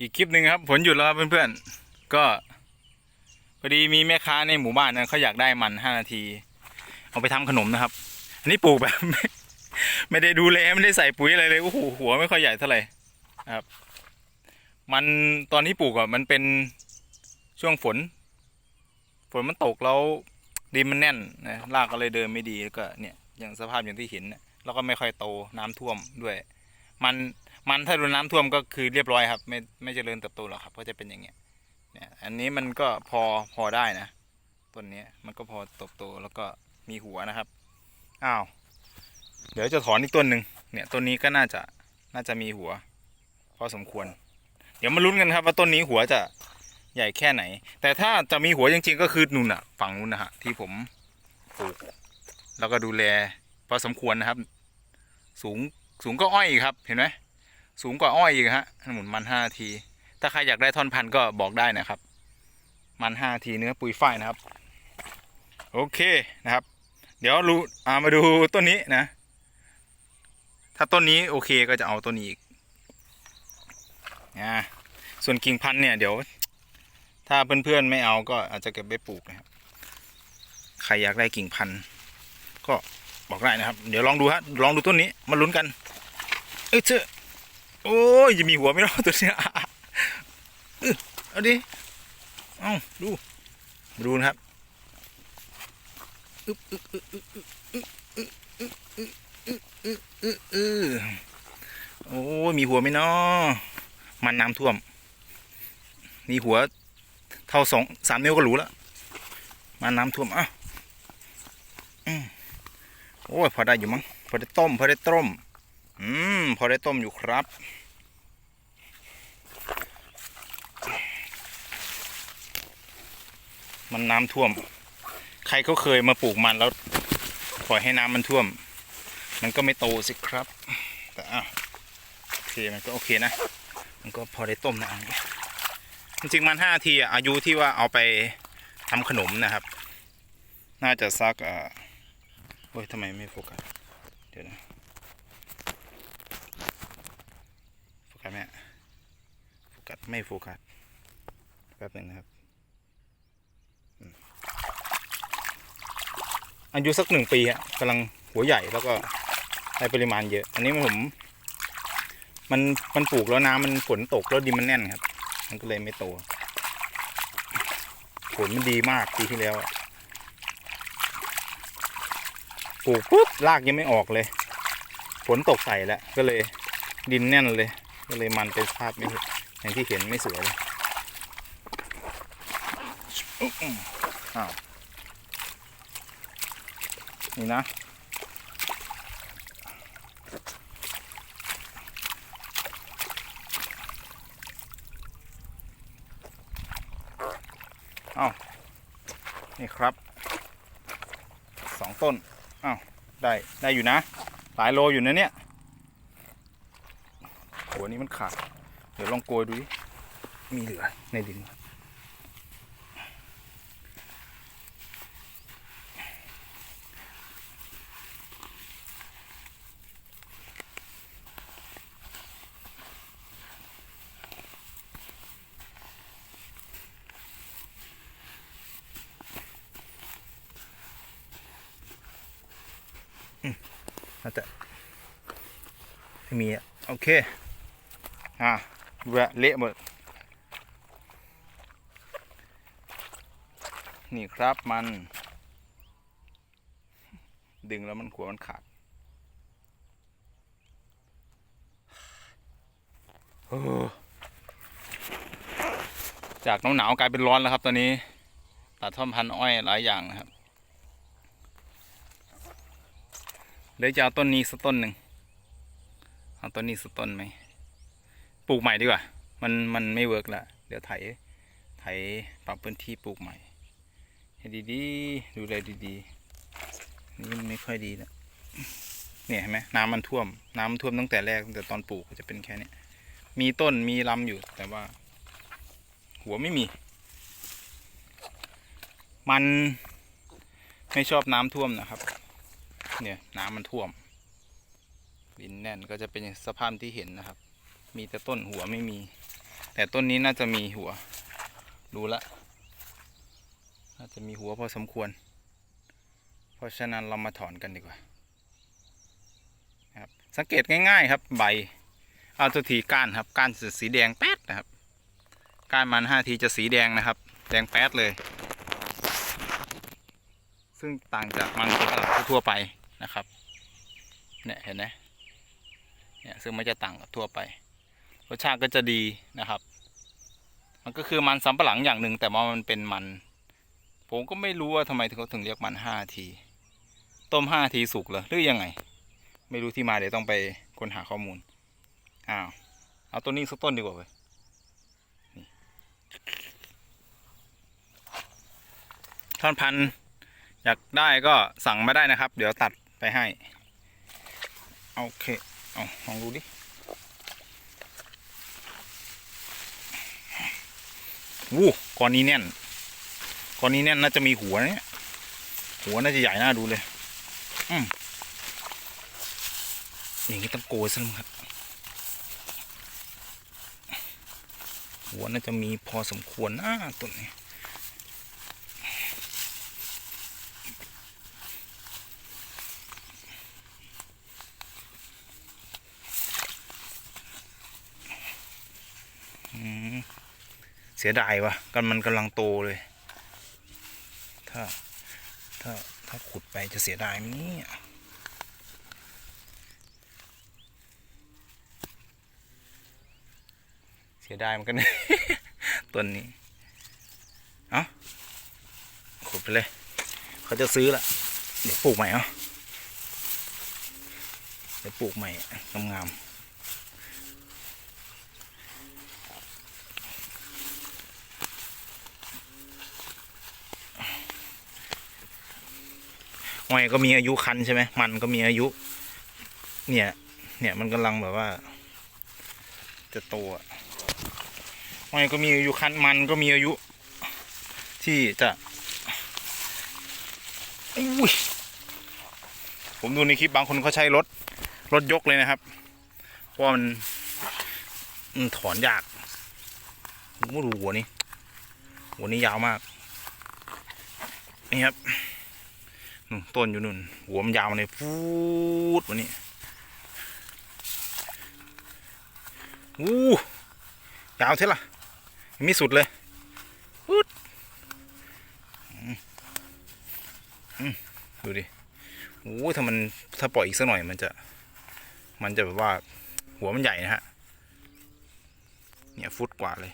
อีกคลิปหนึ่งครับผลหยุดแล้วครับเพื่อนๆ ก็พอดีมีแม่ค้าในหมู่บ้านนะเขาอยากได้มันห้านาที เอาไปทำขนมนะครับ อันนี้ปลูกแบบไม่ไม่ได้ดูแลไม่ได้ใส่ปุ๋ยอะไรเลยโอ้โหหัวไม่ค่อยใหญ่เท่าไหร่ครับ มันตอนที่ปลูกอะมันเป็นช่วงฝน ฝนมันตกแล้วดินมันแน่นนะรากก็เลยเดินไม่ดีแล้วก็เนี่ยอย่างสภาพอย่างที่เห็นแล้วก็ไม่ค่อยโตน้ำท่วมด้วย มัน มันถ้าโดนน้ำท่วมก็คือเรียบร้อยครับ ไม่ไม่เจริญเติบโตหรอกครับก็จะเป็นอย่างเงี้ยเนี่ยอันนี้มันก็พอพอได้นะต้นนี้มันก็พอเติบโตแล้วก็มีหัวนะครับอ้าวเดี๋ยวจะถอนอีกต้นหนึ่งเนี่ยต้นนี้ก็น่าจะน่าจะมีหัว พอสมควร เดี๋ยวมาลุ้นกันครับ ว่าต้นนี้หัวจะใหญ่แค่ไหน แต่ถ้าจะมีหัวจริงๆก็คือนู่นอะฝั่งนู้นนะฮะที่ผมปลูกแล้วก็ดูแลพอสมควรนะครับ สูงสูงก็อ้อยอีกครับเห็นไหม สูงกว่าอ้อยอีกฮะหมุนมันห้าที ถ้าใครอยากได้ท่อนพันก็บอกได้นะครับ มันห้าทีเนื้อปุยฝ้ายนะครับ โอเคนะครับ เดี๋ยวรู้อามาดูต้นนี้นะ ถ้าต้นนี้โอเคก็จะเอาต้นนี้อีกอ่าส่วนกิ่งพันเนี่ยเดี๋ยว ถ้าเพื่อนๆไม่เอาก็อาจจะเก็บไปปลูกนะครับ ใครอยากได้กิ่งพันก็บอกได้นะครับ เดี๋ยวลองดูฮะลองดูต้นนี้มาลุ้นกัน เอ้ยเจ้า โอ้ยจะมีหัวไม่รอดตัวเนี้ยเออเอาดิเอาดูมาดูนะครับอึ๊บอึ๊บอึ๊บอึ๊บอึ๊บอึ๊บอึ๊บอึ๊บอึ๊บอึ๊บอึ๊บอึ๊บโอ้ยมีหัวไหมเนาะมันน้ำท่วม มีหัว เท่าสองสามนิ้วก็หรูแล้วมันน้ำท่วมอะอโอ้ยพอได้อยู่มั้งพอได้ต้มพอได้ต้ม อืม พอได้ต้มอยู่ครับ มันน้ำท่วม ใครเขาเคยมาปลูกมันแล้วปล่อยให้น้ำมันท่วม มันก็ไม่โตสิครับ แต่อะโอเคมันก็โอเคนะ มันก็พอได้ต้มนะอันนี้จริงๆมันห้าทีอายุที่ว่าเอาไปทำขนมนะครับ น่าจะสักอ่าโอ้ยทำไมไม่โฟกัสเดี๋ยวนะ โฟ กัสไหมฮะโฟกัสไม่โฟกัสแป๊บหนึ่งนะครับอายุสักหนึ่งปีฮะกำลังหัวใหญ่แล้วก็ได้ปริมาณเยอะ อันนี้ผมมันมันปลูกแล้วน้ำมันฝนตกแล้วดินมันแน่นครับ มันก็เลยไม่โตผลมันดีมากปีที่แล้วปลูกปุ๊บรากยังไม่ออกเลย ฝนตกใส่แล้วก็เลยดินแน่นเลย ก็เลยมันเป็นภาพไม่เห็นอย่างที่เห็นไม่สวยเลยอุ๊ยอ้าวนี่นะอ้าวนี่ครับสองต้นอ้าวได้ได้อยู่นะ หลายโลอยู่นะเนี่ย นี้มันขาด เดี๋ยวลองโกยดูดิ มีเหลือในดิน น่าจะม่มีอะ โอเค อะดูเละหมด นี่ครับมัน ดึงแล้วมันขัวมันขาดจากหนาวหนาวๆกลายเป็นร้อนแล้วครับ ตอนนี้ตัดท่อมพันอ้อยหลายอย่างนะครับเลยจะเอาต้นนี้สักต้นหนึ่งเอาต้นนี้สักต้นไหม ปลูกใหม่ดีกว่า มันมันไม่เวิร์กละเดี๋ยวไถไถปรับพื้นที่ปลูกใหม่ให้ดีๆดูแลดีๆนี่มันไม่ค่อยดีนะเนี่ยเห็นไหมน้ำมันท่วม น้ำมันท่วมตั้งแต่แรกตั้งแต่ตอนปลูกก็จะเป็นแค่นี้มีต้นมีลำอยู่แต่ว่า หัวไม่มี มันไม่ชอบน้ำท่วมนะครับ เนี่ยน้ำมันท่วมดินแน่นก็จะเป็นสภาพที่เห็นนะครับ มีแต่ต้นหัวไม่มี แต่ต้นนี้น่าจะมีหัว ดูละ น่าจะมีหัวพอสมควร เพราะฉะนั้นเรามาถอนกันดีกว่าครับสังเกตง่ายๆครับใบ เอาตัวทีก้านครับก้านสีแดงแป๊ดนะครับก้านมันห้าทีจะสีแดงนะครับ แดงแป๊ดเลย ซึ่งต่างจากมันสำปะหลังทั่วไปนะครับเนี่ยเห็นไหมเนี่ยซึ่งมันจะต่างกับทั่วไป รสชาติก็จะดีนะครับ มันก็คือมันสำปะหลังอย่างหนึ่งแต่ว่ามันเป็นมัน ผมก็ไม่รู้ว่าทำไมเขาถึงเรียกมันห้าที ต้มห้าทีสุกเหรอหรือยังไง ไม่รู้ที่มาเดี๋ยวต้องไปค้นหาข้อมูลอ้าวเอาต้นนี้สักต้นดีกว่าเว้ยท่อนพันอยากได้ก็สั่งมาได้นะครับ เดี๋ยวตัดไปให้ โอเค เอาลองดูดิ วู้ก้อนนี้แน่นก้อนนี้แน่นน่าจะมีหัวนะเนี่ย หัวน่าจะใหญ่น่าดูเลย อืมอย่างนี้ต้องโกยซะแล้วมั้งครับ หัวน่าจะมีพอสมควรนะตัวนี้ อืม เสียดายวะกันมันกำลังโตเลย ถ้าถ้าถ้าขุดไปจะเสียดายไหมเนี่ยเสียดายมือนกันต้นนี้ เอ้าขุดไปเลย เขาจะซื้อละเดี๋ยวปลูกใหม่เอาเดี๋ยวปลูกใหม่งามๆ อ้อยก็มีอายุคันใช่ไหมมันก็มีอายุ เนี่ย เนี่ยมันกำลังแบบว่า จะโตอะอ้อยก็มีอายุคันมันก็มีอายุ ที่จะอุ้ยผมดูในคลิปบางคนเขาใช้รถรถยกเลยนะครับเพราะมันมันถอนยากผมก็ดูหัวนี้หัวนี้ยาวมาก นี่ครับ ต้นอยู่นู่นหัวมันยาวมาเลยฟูดวันนี้อู้ยาวเท่าล่ะไม่สุดเลยฟูดดูดิโอ้ถ้ามันถ้าปล่อยอีกสักหน่อยมันจะ มันจะแบบว่าหัวมันใหญ่นะฮะ เนี่ยฟุตกว่าเลย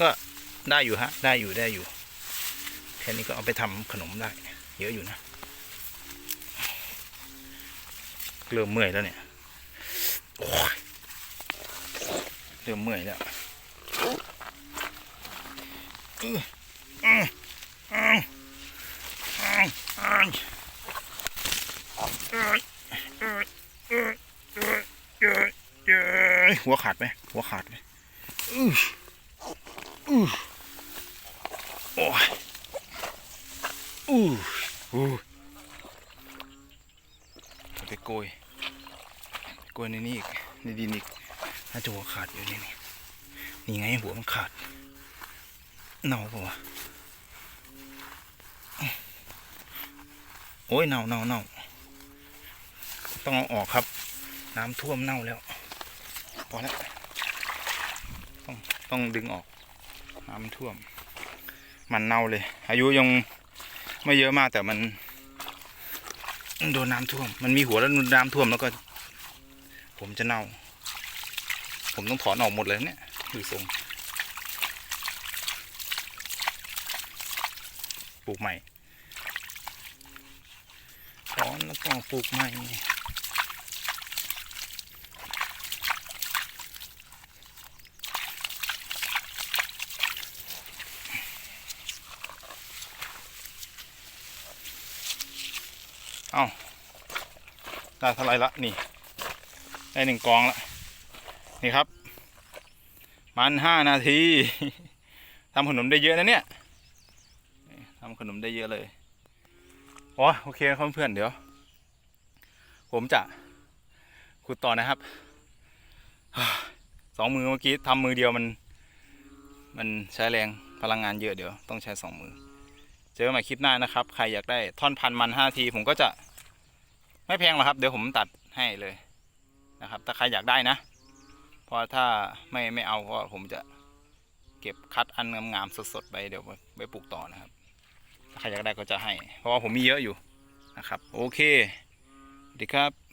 ก็ได้อยู่ฮะ ได้อยู่ได้อยู่แค่นี้ก็เอาไปทำขนมได้ เยอะอยู่นะเริ่มเมื่อยแล้วเนี่ยเริ่มเมื่อยแล้วหัวขาดไหมหัวขาดไหม โอ้ยอู้อู้เอาไปโกยโกยในนี้อีกในดินอีกน่าจะหัวขาดอยู่นี่นี่นี่ไงหัวมันขาดเน่าปล่าวะโอ้ยเน่าเน่าเน่าต้องเอาออกครับ น้ำท่วมเน่าแล้วพอแล้วต้องต้องดึงออก น้ำท่วม มันเน่าเลย อายุยังไม่เยอะมากแต่มันโดนน้ำท่วม มันมีหัวแล้วน้ำท่วมแล้วก็ ผมจะเน่า ผมต้องถอนออกหมดเลยเนี่ยดูทรงปลูกใหม่ถอนแล้วก็ปลูกใหม่ ได้เท่าไรละนี่ ได้หนึ่งกองละนี่ครับ มันห้านาทีทำขนมได้เยอะนะเนี่ยทำขนมได้เยอะเลยอ๋อโอเคครับเพื่อนๆเดี๋ยว ผมจะขุดต่อนะครับสองมือเมื่อกี้ทำมือเดียวมัน มันใช้แรงพลังงานเยอะเดี๋ยวต้องใช้สองมือ เจอกันใหม่คลิปหน้านะครับ ใครอยากได้ท่อนพันมันห้าที ผมก็จะ ไม่แพงหรอกครับ เดี๋ยวผมตัดให้เลยนะครับ ถ้าใครอยากได้นะ เพราะถ้าไม่ไม่เอาก็ผมจะเก็บคัดอันงามๆสดๆไปเดี๋ยวไปปลูกต่อนะครับ ถ้าใครอยากได้ก็จะให้ เพราะว่าผมมีเยอะอยู่นะครับ โอเคสวัสดีครับ